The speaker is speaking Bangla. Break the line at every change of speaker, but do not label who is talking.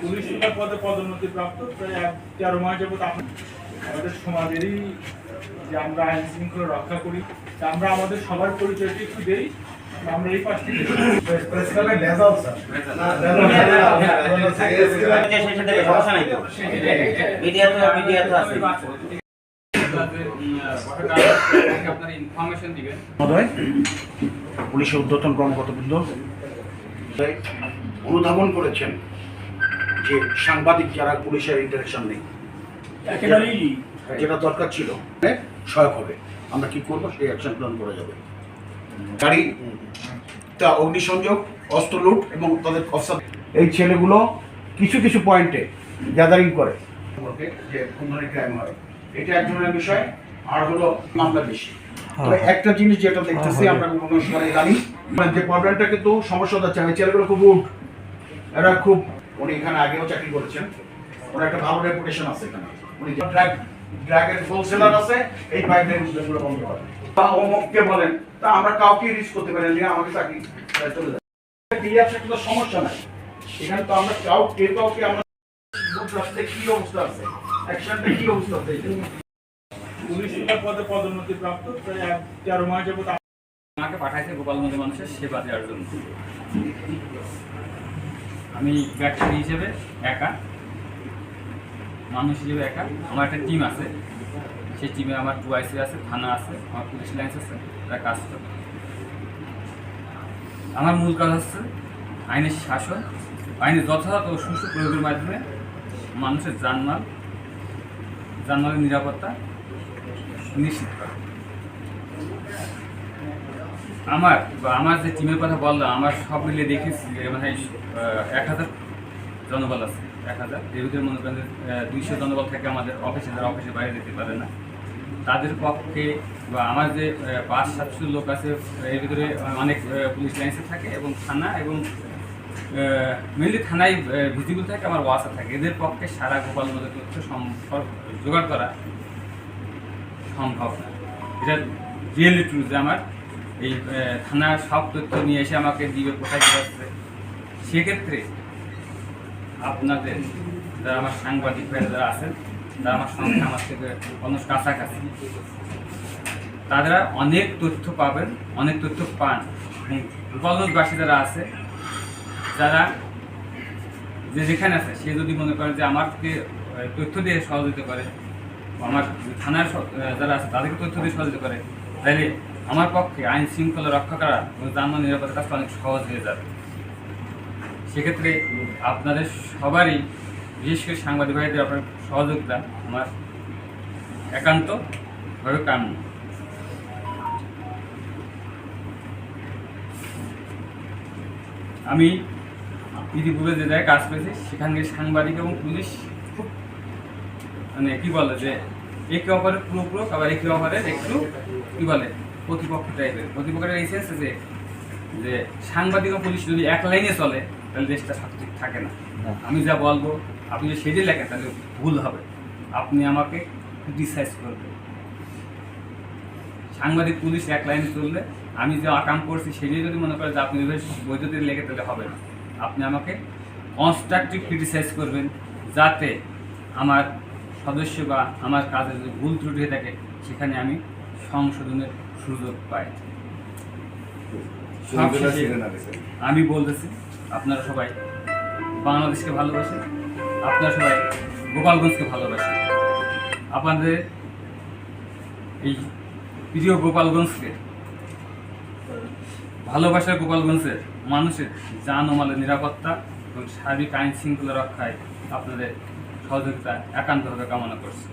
পুলিশ পদে পদোন্নতি প্রাপ্ত। তেরো মাস আমাদের সমাজেরই যে আমরা আইন শৃঙ্খলা রক্ষা করি আমরা আমাদের সবার পরিচয়টি একটু দেই।
পুলিশের অনুধাবন করেছেন। যে সাংবাদিক যারা পুলিশের ইন্টারাকশন নেই
একেবারেই
যেটা দরকার ছিল সহায়ক হবে। আমরা কি করব? সেই অ্যাকশন প্ল্যান করা যাবে। গাড়ি তা অগ্নিসংযোগ অস্ত্র লুট এবং তাদের অফসার এই ছেলেগুলো কিছু কিছু পয়েন্টে গ্যাদারিং করে। যে কোন ধরনের ক্রাইম হয় এটা এক ধরনের বিষয় আর হলো মামলা বেশি। তবে একটা জিনিস যেটা দেখতেছি আমরা কোনো সময় জানি মানে যে প্রবলেমটা কিন্তু সমস্যা হচ্ছে ছেলেগুলো খুব উড এরা খুব উনি এখানে আগেও চাকরি করেছেন। ওনার একটা ভালো রেপুটেশন আছে এখানে। উনি ড্রাগ ড্রাগের হোলসেলার আছে এই পাইপলাইন বন্ধ করে। বা অমুককে বলেন তা আমরা কাউকে রিস্ক করতে পারি না আমাকে চাকরি চলে যায়। ক্লিয়ার থাকলে তো সমস্যা নাই। এখানে তো আমরা কাউ কেউ কাউকে আমরা রাস্তায় কি অবস্থা আছে? অ্যাকশনটা কি অবস্থা আছে?
পুলিশ পদে পদোন্নতি প্রাপ্ত প্রায় এক তেরো মাস যাবত
আমাকে পাঠাইছে গোপালগঞ্জ মানুষের সেবা দেওয়ার জন্য। আমি ব্যবসায়ী হিসেবে একা, মানুষ হিসেবে একা। আমার একটা টিম আছে। সেই টিমে আমার টু আইসি আছে, থানা আছে, আমার পুলিশ লাইন্স আছে, তারা কাজ করে। আমার মূল কাজ হচ্ছে আইনের শাসন। আইনের যথাযথ ও সুষ্ঠু প্রয়োগের মাধ্যমে মানুষের জানমাল, জানমালের নিরাপত্তা নিশ্চিত করা। আমার আমার যে টিমের কথা বললাম আমার সব মিলে দেখেছি মানে এক হাজার জনবল আছে। এক হাজার। এর ভিতরে মনে করেন দুইশো জনবল থেকে আমাদের অফিসে যারা অফিসে বাইরে যেতে পারে না, তাদের পক্ষে বা আমার যে পাঁচ, সাতশো লোক আছে, এর ভিতরে অনেক পুলিশ লাইন্সে থাকে এবং থানা এবং মেনলি থানায় ভিজিবল থাকে, আমার ওয়াসা থাকে। এদের পক্ষে সারা গোপাল মধ্যে তথ্য সম্পর্ক জোগাড় করা সম্ভব না। এটা রিয়েলি ট্রু যে আমার এই থানার সব তথ্য নিয়ে এসে আমাকে দিবে, কোথায় হচ্ছে সেক্ষেত্রে আপনাদের যারা আমার সাংবাদিক ভাইরা যারা আছেন, যারা আমার সঙ্গে আমার থেকে অনেক কাছাকাছি, তারা অনেক তথ্য পাবেন, অনেক তথ্য পান। গোপালগঞ্জবাসী যারা আছে, যারা যে যেখানে আছে, সে যদি মনে করে যে আমাকে তথ্য দিয়ে সহযোগিতা করে, আমার থানার যারা আছে, তাদেরকে তথ্য দিয়ে সহযোগিতা করে, তাহলে আমার পক্ষে আইন শৃঙ্খলা রক্ষা করা এবং যানবাহন নিরাপত্তার কাজটা অনেক সহজ হয়ে যাবে। সেক্ষেত্রে আপনাদের সবারই, বিশেষ করে সাংবাদিক ভাইদের আপনার সহযোগিতা আমার একান্তভাবে কাম্য। আমি ইতিপূর্বে যে জায়গায় কাজ করেছি, সেখানে সাংবাদিক এবং পুলিশ খুব মানে কি বলে যে, একে অপরের পুরোপুরো আবার একে অপরের একটু কি বলে প্রতিপক্ষ টাইপের প্রতিপক্ষের এই সেন্সে যে যে সাংবাদিক ও পুলিশ যদি এক লাইনে চলে তাহলে দেশটা সঠিক থাকে না। আমি যা বলব আপনি যদি সেটি লেখেন তাহলে ভুল হবে। আপনি আমাকে ক্রিটিসাইজ করবেন। সাংবাদিক পুলিশ এক লাইনে চললে আমি যে আকাম করছি সেটি যদি মনে করে যে আপনি বৈদ্যুতিক লেগে তাহলে হবে না। আপনি আমাকে কনস্ট্রাকটিভ ক্রিটিসাইজ করবেন যাতে আমার সদস্য বা আমার কাজে যদি ভুল ত্রুটি হয়ে থাকে সেখানে আমি সংশোধনের সুযোগ পাই সবশেষে আমি বলতেছি আপনারা সবাই বাংলাদেশকে ভালোবাসেন আপনারা সবাই গোপালগঞ্জকে ভালোবাসেন। আপনাদের এই প্রিয় গোপালগঞ্জকে ভালোবাসার গোপালগঞ্জের মানুষের জান ও মালের নিরাপত্তা এবং সার্বিক আইন শৃঙ্খলা রক্ষায় আপনাদের সহযোগিতা একান্তভাবে কামনা করছি।